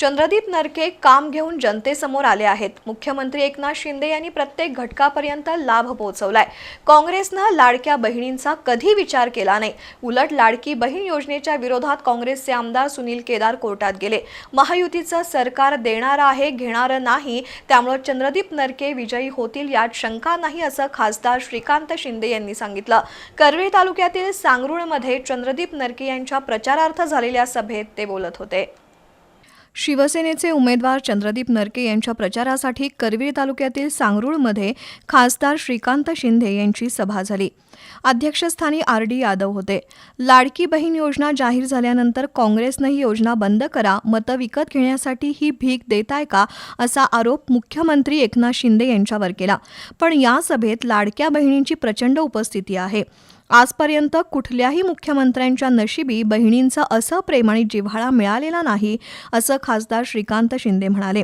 चंद्रदीप नरके काम घेऊन जनतेसमोर आले आहेत. मुख्यमंत्री एकनाथ शिंदे यांनी प्रत्येक घटकापर्यंत लाभ पोहोचवलाय. काँग्रेसनं लाडक्या बहिणींचा कधी विचार केला नाही. उलट लाडकी बहीण योजनेच्या विरोधात काँग्रेसचे आमदार सुनील केदार कोर्टात गेले. महायुतीचं सरकार देणारं आहे घेणारं नाही त्यामुळे चंद्रदीप नरके विजयी होतील यात शंका नाही असं खासदार श्रीकांत शिंदे यांनी सांगितलं. करवीर तालुक्यातील सांगरुळमध्ये चंद्रदीप नरके यांच्या प्रचारार्थ झालेल्या सभेत ते बोलत होते. शिवसेनेचे उमेदवार चंद्रदीप नरके यांच्या प्रचारासाठी करवीर तालुक्यातील सांगरूळमध्ये खासदार श्रीकांत शिंदे यांची सभा झाली. अध्यक्षस्थानी आर डी यादव होते. लाडकी बहीण योजना जाहीर झाल्यानंतर काँग्रेसनं ही योजना बंद करा मतं विकत घेण्यासाठी ही भीक देताय का असा आरोप मुख्यमंत्री एकनाथ शिंदे यांच्यावर केला. पण या सभेत लाडक्या बहिणींची प्रचंड उपस्थिती आहे. आजपर्यंत कुठल्याही मुख्यमंत्र्यांच्या नशिबी बहिणींचं असं प्रेम आणि जिव्हाळा मिळालेला नाही असं खासदार श्रीकांत शिंदे म्हणाले.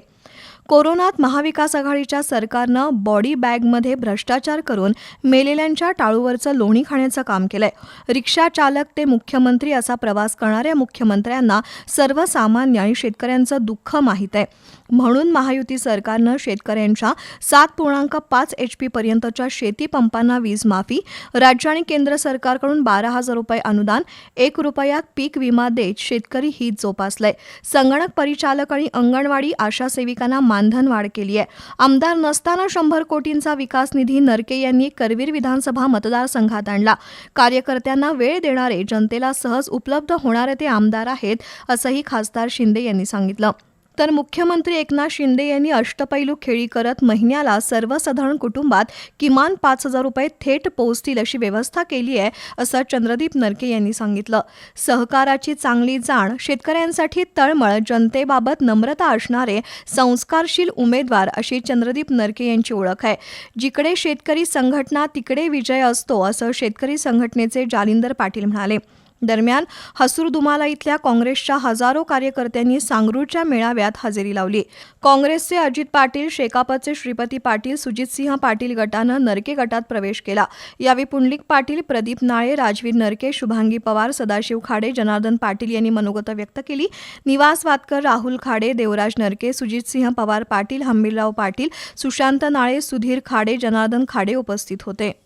कोरोनात महाविकास आघाडीच्या सरकारनं बॉडी बॅगमध्ये भ्रष्टाचार करून मेलेल्यांच्या टाळूवरचं लोणी खाण्याचं काम केलंय. रिक्षा चालक ते मुख्यमंत्री असा प्रवास करणाऱ्या मुख्यमंत्र्यांना सर्वसामान्य आणि शेतकऱ्यांचं दुःख माहीत आहे. म्हणून महायुती सरकारनं शेतकऱ्यांच्या सात पूर्णांक पाच एच पी पर्यंतच्या शेती पंपांना वीज माफी राज्य आणि केंद्र सरकारकडून बारा हजार रुपये अनुदान एक रुपयात पीक विमा देत शेतकरी हित जोपासलंय. संगणक परिचालक आणि अंगणवाडी आशा सेविकांना मानधन वाढ केली आहे. आमदार नसताना शंभर कोटींचा विकास निधी नरके यांनी करवीर विधानसभा मतदारसंघात आणला. कार्यकर्त्यांना वेळ देणारे जनतेला सहज उपलब्ध होणारे ते आमदार आहेत असंही खासदार शिंदे यांनी सांगितलं. तर मुख्यमंत्री एकनाथ शिंदे यांनी अष्टपैलू खेळी करत महिन्याला सर्वसाधारण कुटुंबात किमान पाच हजार रुपये थेट पोहोचतील अशी व्यवस्था केली आहे असं चंद्रदीप नरके यांनी सांगितलं. सहकाराची चांगली जाण शेतकऱ्यांसाठी तळमळ जनतेबाबत नम्रता असणारे संस्कारशील उमेदवार अशी चंद्रदीप नरके यांची ओळख आहे. जिकडे शेतकरी संघटना तिकडे विजय असतो असं शेतकरी संघटनेचे जालिंदर पाटील म्हणाले. दरम्यान हसूरदुमाला इथल्या काँग्रेसच्या हजारो कार्यकर्त्यांनी सांगरूळच्या मेळाव्यात हजेरी लावली. काँग्रेसचे अजित पाटील शेकापचे श्रीपती पाटील सुजितसिंह पाटील गटानं नरके गटात प्रवेश केला. यावेळी पुंडलिक पाटील प्रदीप नाळे राजवीर नरके शुभांगी पवार सदाशिव खाडे जनार्दन पाटील यांनी मनोगत व्यक्त केली. निवास वातकर राहुल खाडे देवराज नरके सुजितसिंह पवार पाटील हंबीरराव पाटील सुशांत नाळे सुधीर खाडे जनार्दन खाडे उपस्थित होते.